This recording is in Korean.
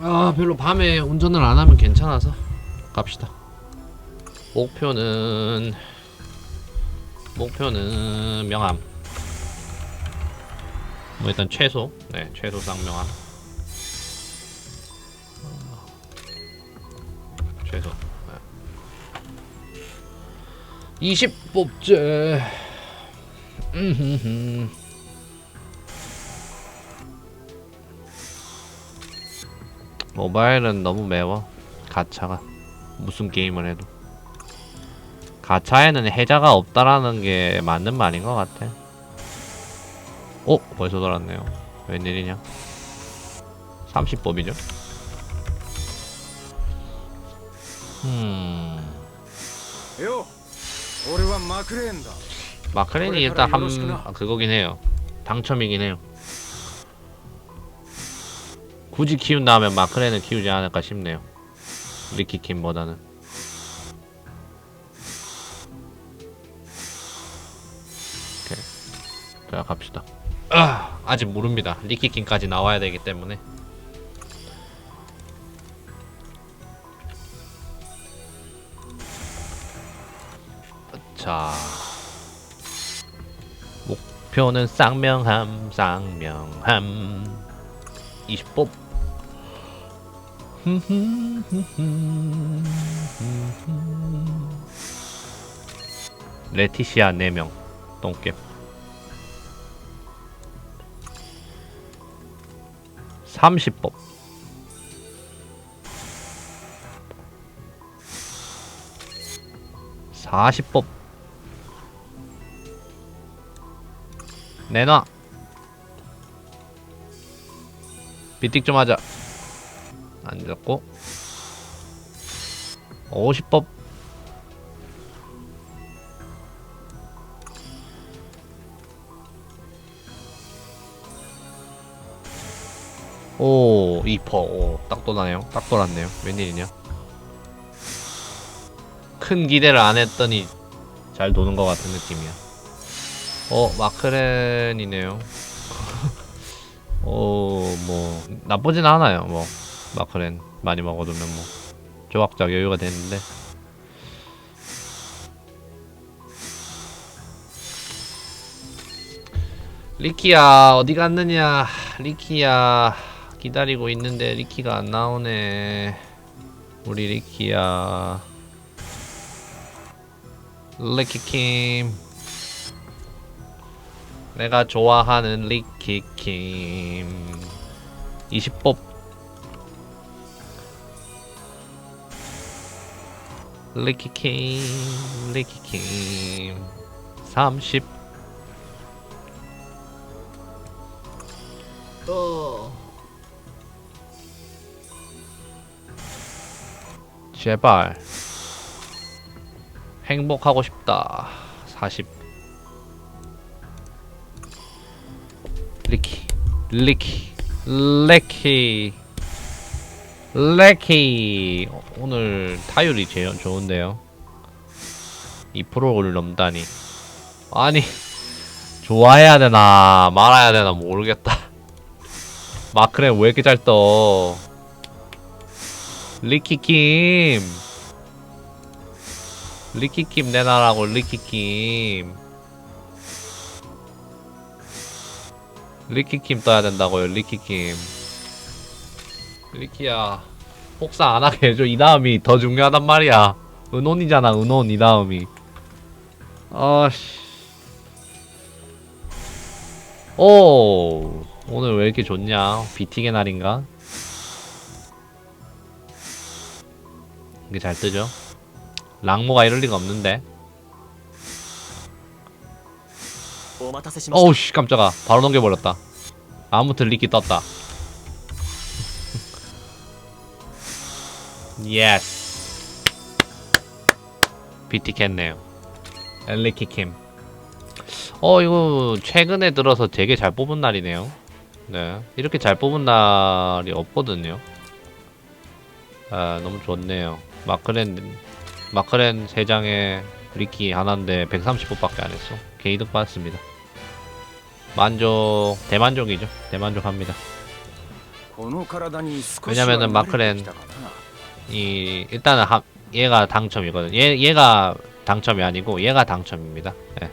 아 별로 밤에 운전을 안 하면 괜찮아서 갑시다. 목표는 목표는 명함. 뭐 일단 최소 네 최소상 명함. 최소. 네. 20 뽑제. 모바일은 너무 매워. 가차가. 무슨 게임을 해도. 가차에는 해자가 없다라는 게 맞는 말인 것 같아. 어? 벌써 돌았네요. 웬일이냐? 30법이죠? 음... 마크렌이 일단 한 그거긴 해요. 당첨이긴 해요. 굳이 키운다면 마크렌을 키우지 않을까 싶네요. 리키킴보다는. 오케이. 자 갑시다. 아, 아직 모릅니다. 리키킴까지 나와야 되기 때문에. 자. 목표는 쌍명함 쌍명함 20법 레티시아 4명 똥개. 30법. 사십법. 내놔. 비틱 좀 하자 안 잡고. 50법. 오 2퍼. 오, 딱 돌아네요. 딱 돌았네요. 웬일이냐? 큰 기대를 안 했더니 잘 도는 것 같은 느낌이야. 어 마크렌이네요. 어, 뭐, 나쁘진 않아요, 뭐. 마크렌 많이 먹어두면 뭐. 조각적 여유가 되는데. 리키야, 어디 갔느냐. 리키야, 기다리고 있는데 리키가 안 나오네. 우리 리키야. 리키킴. 내가 좋아하는 리키킴 20법 리키킴 리키킴 30 어. 제발. 행복하고 싶다. 40 리키 리키 레키 레키 어, 오늘 타율이 제일 좋은데요. 2%를 넘다니. 아니 좋아해야 되나 말아야 되나 모르겠다. 마크렌 왜 이렇게 잘 떠? 리키킴. 리키킴 내놔라고 리키킴. 리키킴 떠야 된다고요 리키킴 리키야 복사 안 하게 해줘. 이 다음이 더 중요하단 말이야. 은혼이잖아 은혼 이 다음이. 아씨. 오 오늘 왜 이렇게 좋냐? 비팅의 날인가? 이게 잘 뜨죠? 랑모가 이럴 리가 없는데. 어우씨 깜짝아. 바로 넘겨버렸다. 아무튼 리키 떴다. 예스. 비틱했네요. 엘리키킴. 어 이거 최근에 들어서 되게 잘 뽑은 날이네요. 네 이렇게 잘 뽑은 날이 없거든요. 아 너무 좋네요. 마크렌 마크렌 3장에 리키 하나인데 130호밖에 안 했어. 개이득 받습니다. 만족 대만족이죠. 대만족합니다. 왜냐면은 마크렌 이 일단은 하, 얘가 당첨이거든. 얘 얘가 당첨이 아니고 얘가 당첨입니다. 예.